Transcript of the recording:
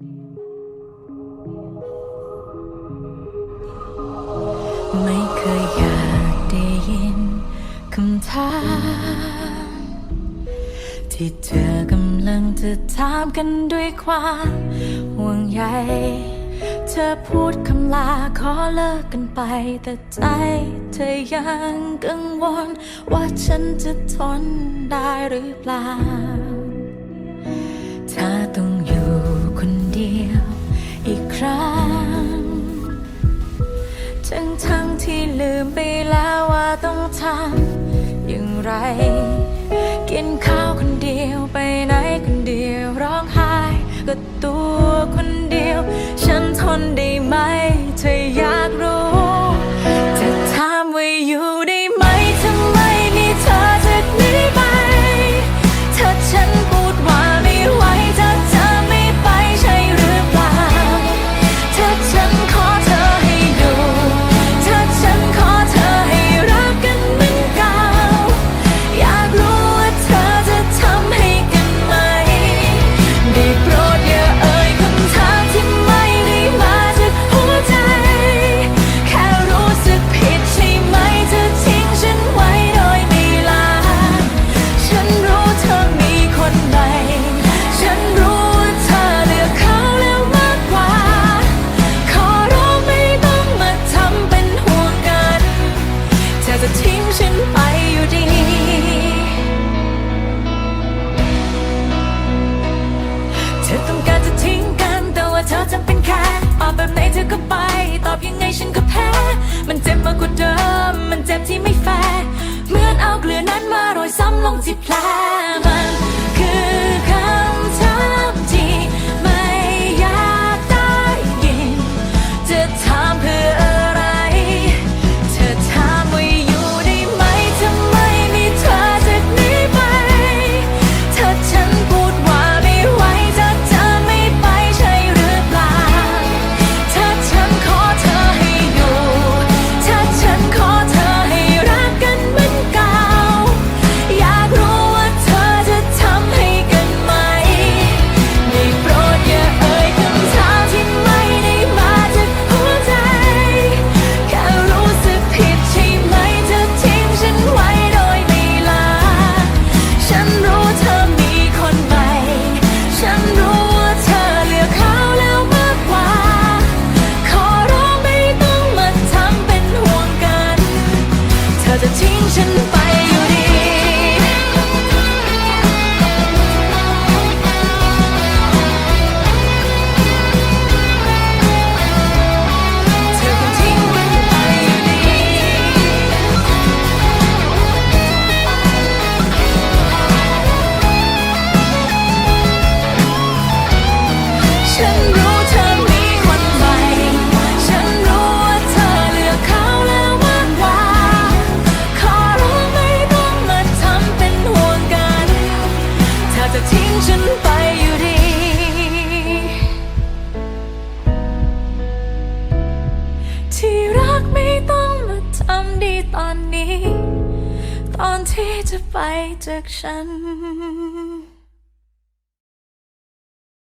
ไม่เคยอยากได้ยินคำถาม ที่เธอกำลังจะถามกันด้วยความห่วงใยเธอพูดคำลาขอเลิกกันไป แต่ใจเธอยังกังวล ว่าฉันจะทนได้หรือเปล่า ทั้งทั้งที่ลืมไปแล้วว่าต้องทำอย่างไร กินข้าว ไปอยู่ดี เธอต้องการจะทิ้งกัน แต่ว่าเธอจำเป็นแค่ตอบแบบไหนเธอก็ไป ตอบยังไงฉันก็แพ้ มันเจ็บมากกว่าเดิม มันเจ็บที่ไม่แฟร์ เหมือนเอาเกลือนั้นมาโรยซ้ำลงที่แผล ที่จะไปจากฉัน